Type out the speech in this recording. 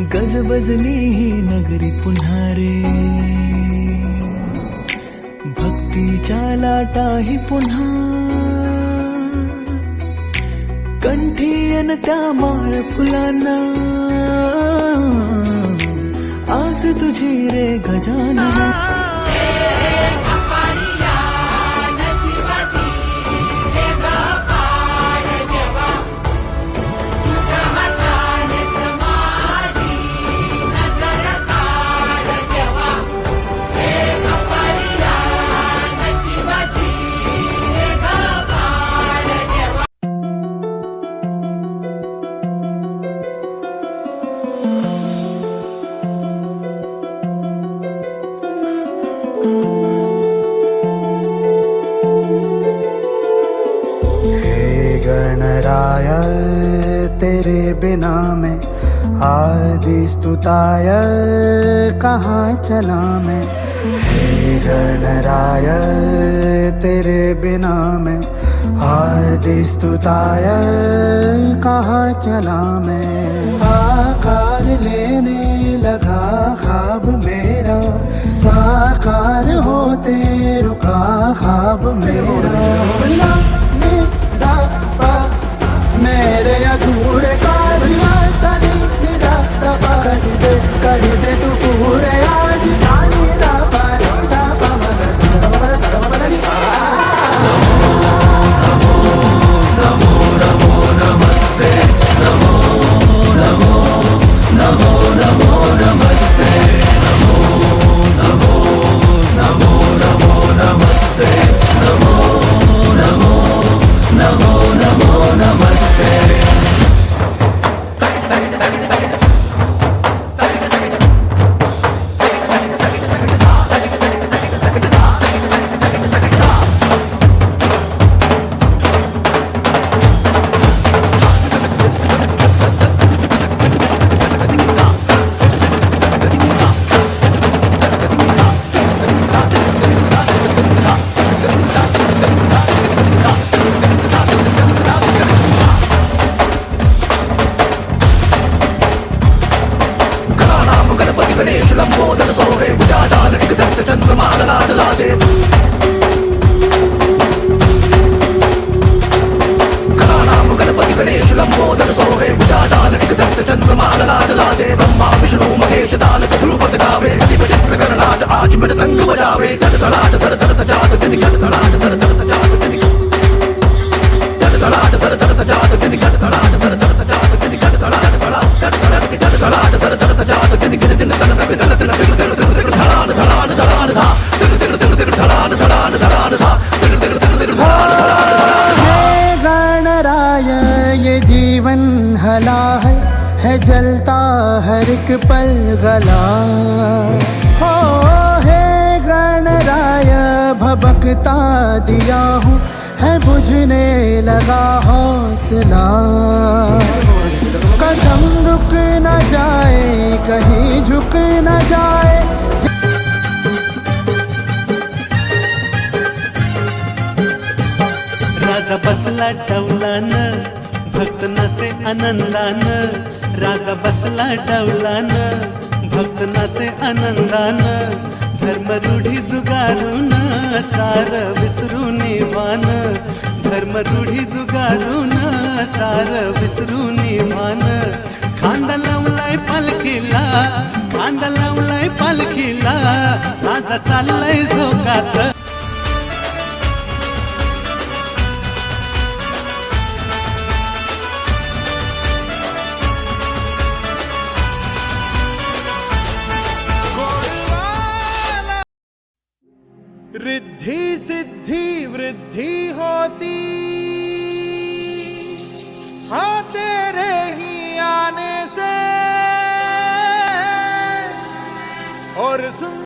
गजबजली ही नगरी पुन्हारे। भक्तीच्या लाटाही पुन्हा। कंठी अन त्या माळ फुलांना। आस तुझी रे गजानना। आदि स्तुताय कहाँ चला मैं? हे गणराय तेरे बिना मैं। आदि स्तुताय कहाँ चला मैं? आकार लेने लगा खाब मेरा। साकार होते रुका खाब मेरा। हे गणराय ये जीवन हला है है जलता हर एक पल गला। दिया हूँ, है बुझने लगा हौसला। कदम रुक न जाए, कहीं झुक न जाए। राजा बसला टवलान भक्त नाचे आनंदान. राजा बसला टवलान भक्त नाचे आनंदान. धर्म रूढी जुगारून. सार विसरून वान धर्म रूढी जुगारून सार विसरून वान खांदा लावलाय पालखीला खांदा लावलाय पालखीला माझा चाललाय झोकात. रिद्धि सिद्धि वृद्धि होती।